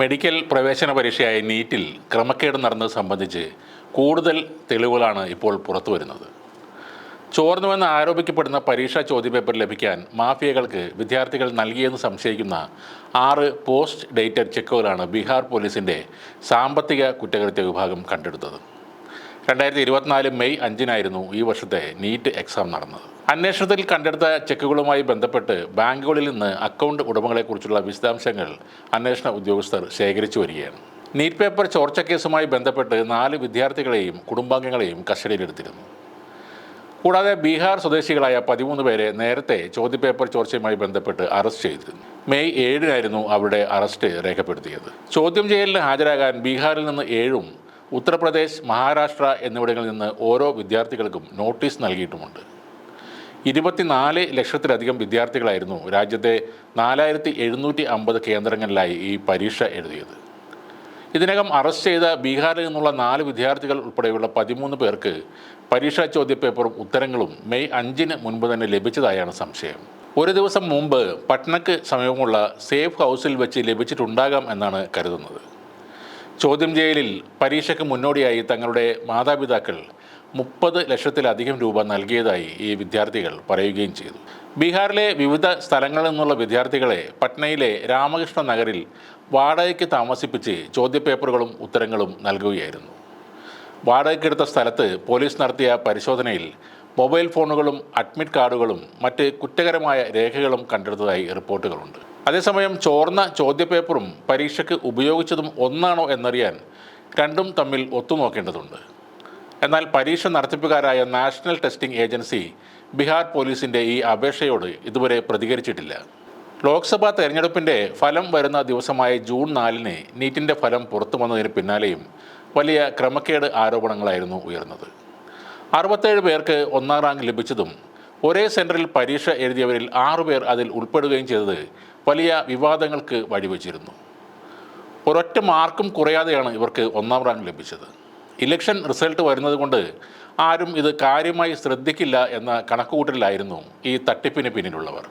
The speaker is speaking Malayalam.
മെഡിക്കൽ പ്രവേശന പരീക്ഷയായ നീറ്റിൽ ക്രമക്കേട് നടന്നത് സംബന്ധിച്ച് കൂടുതൽ തെളിവുകളാണ് ഇപ്പോൾ പുറത്തു വരുന്നത്. ചോർന്നുവെന്ന് ആരോപിക്കപ്പെടുന്ന പരീക്ഷാ ചോദ്യപേപ്പർ ലഭിക്കാൻ മാഫിയകൾക്ക് വിദ്യാർത്ഥികൾ നൽകിയെന്ന് സംശയിക്കുന്ന ആറ് പോസ്റ്റ് ഡേറ്റഡ് ചെക്കുകളാണ് ബീഹാർ പോലീസിന്റെ സാമ്പത്തിക കുറ്റകൃത്യ വിഭാഗം കണ്ടെടുത്തത്. രണ്ടായിരത്തി ഇരുപത്തിനാല് മെയ് അഞ്ചിനായിരുന്നു ഈ വർഷത്തെ നീറ്റ് എക്സാം നടന്നത്. അന്വേഷണത്തിൽ കണ്ടെടുത്ത ചെക്കുകളുമായി ബന്ധപ്പെട്ട് ബാങ്കുകളിൽ നിന്ന് അക്കൗണ്ട് ഉടമകളെക്കുറിച്ചുള്ള വിശദാംശങ്ങൾ അന്വേഷണ ഉദ്യോഗസ്ഥർ ശേഖരിച്ചു വരികയാണ്. നീറ്റ് പേപ്പർ ചോർച്ച കേസുമായി ബന്ധപ്പെട്ട് നാല് വിദ്യാർത്ഥികളെയും കുടുംബാംഗങ്ങളെയും കസ്റ്റഡിയിലെടുത്തിരുന്നു. കൂടാതെ ബീഹാർ സ്വദേശികളായ പതിമൂന്ന് പേരെ നേരത്തെ ചോദ്യപേപ്പർ ചോർച്ചയുമായി ബന്ധപ്പെട്ട് അറസ്റ്റ് ചെയ്തിരുന്നു. മെയ് ഏഴിനായിരുന്നു അവരുടെ അറസ്റ്റ് രേഖപ്പെടുത്തിയത്. ചോദ്യം ചെയ്യലിന് ഹാജരാകാൻ ബീഹാറിൽ നിന്ന് ഏഴും ഉത്തർപ്രദേശ് മഹാരാഷ്ട്ര എന്നിവിടങ്ങളിൽ നിന്ന് ഓരോ വിദ്യാർത്ഥികൾക്കും നോട്ടീസ് നൽകിയിട്ടുമുണ്ട്. ഇരുപത്തിനാല് ലക്ഷത്തിലധികം വിദ്യാർത്ഥികളായിരുന്നു രാജ്യത്തെ നാലായിരത്തി എഴുന്നൂറ്റി അമ്പത് കേന്ദ്രങ്ങളിലായി ഈ പരീക്ഷ എഴുതിയത്. ഇതിനകം അറസ്റ്റ് ചെയ്ത ബീഹാറിൽ നിന്നുള്ള നാല് വിദ്യാർത്ഥികൾ ഉൾപ്പെടെയുള്ള പതിമൂന്ന് പേർക്ക് പരീക്ഷാ ചോദ്യപേപ്പറും ഉത്തരങ്ങളും മെയ് അഞ്ചിന് മുൻപ് തന്നെ ലഭിച്ചതായാണ് സംശയം. ഒരു ദിവസം മുമ്പ് പട്നയ്ക്ക് സമീപമുള്ള സേഫ് ഹൗസിൽ വെച്ച് ലഭിച്ചിട്ടുണ്ടാകാം എന്നാണ് കരുതുന്നത്. ചോദ്യം ചെയ്യലിൽ പരീക്ഷയ്ക്ക് മുന്നോടിയായി തങ്ങളുടെ മാതാപിതാക്കൾ മുപ്പത് ലക്ഷത്തിലധികം രൂപ നൽകിയതായി ഈ വിദ്യാർത്ഥികൾ പറയുകയും ചെയ്തു. ബീഹാറിലെ വിവിധ സ്ഥലങ്ങളിൽ നിന്നുള്ള വിദ്യാർത്ഥികളെ പട്നയിലെ രാമകൃഷ്ണ നഗറിൽ വാടകയ്ക്ക് താമസിപ്പിച്ച് ചോദ്യപേപ്പറുകളും ഉത്തരങ്ങളും നൽകുകയായിരുന്നു. വാടകയ്ക്കെടുത്ത സ്ഥലത്ത് പോലീസ് നടത്തിയ പരിശോധനയിൽ മൊബൈൽ ഫോണുകളും അഡ്മിറ്റ് കാർഡുകളും മറ്റ് കുറ്റകരമായ രേഖകളും കണ്ടെടുത്തതായി റിപ്പോർട്ടുകളുണ്ട്. അതേസമയം ചോർന്ന ചോദ്യപേപ്പറും പരീക്ഷയ്ക്ക് ഉപയോഗിച്ചതും ഒന്നാണോ എന്നറിയാൻ രണ്ടും തമ്മിൽ ഒത്തുനോക്കേണ്ടതുണ്ട്. എന്നാൽ പരീക്ഷ നടത്തിപ്പുകാരായ നാഷണൽ ടെസ്റ്റിംഗ് ഏജൻസി ബീഹാർ പോലീസിന്റെ ഈ അപേക്ഷയോട് ഇതുവരെ പ്രതികരിച്ചിട്ടില്ല. ലോക്സഭാ തെരഞ്ഞെടുപ്പിന്റെ ഫലം വരുന്ന ദിവസമായ ജൂൺ നാലിന് നീറ്റിന്റെ ഫലം പുറത്തു വന്നതിന് പിന്നാലെയും വലിയ ക്രമക്കേട് ആരോപണങ്ങളായിരുന്നു ഉയർന്നത്. അറുപത്തേഴ് പേർക്ക് ഒന്നാം റാങ്ക് ലഭിച്ചതും ഒരേ സെന്ററിൽ പരീക്ഷ എഴുതിയവരിൽ ആറുപേർ അതിൽ ഉൾപ്പെടുകയും ചെയ്തത് വലിയ വിവാദങ്ങൾക്ക് വഴിവെച്ചിരുന്നു. ഒരൊറ്റ മാർക്കും കുറയാതെയാണ് ഇവർക്ക് ഒന്നാം റാങ്ക് ലഭിച്ചത്. ഇലക്ഷൻ റിസൾട്ട് വരുന്നത് കൊണ്ട് ആരും ഇത് കാര്യമായി ശ്രദ്ധിക്കില്ല എന്ന കണക്കുകൂട്ടലിലായിരുന്നു ഈ തട്ടിപ്പിന് പിന്നിലുള്ളവർ.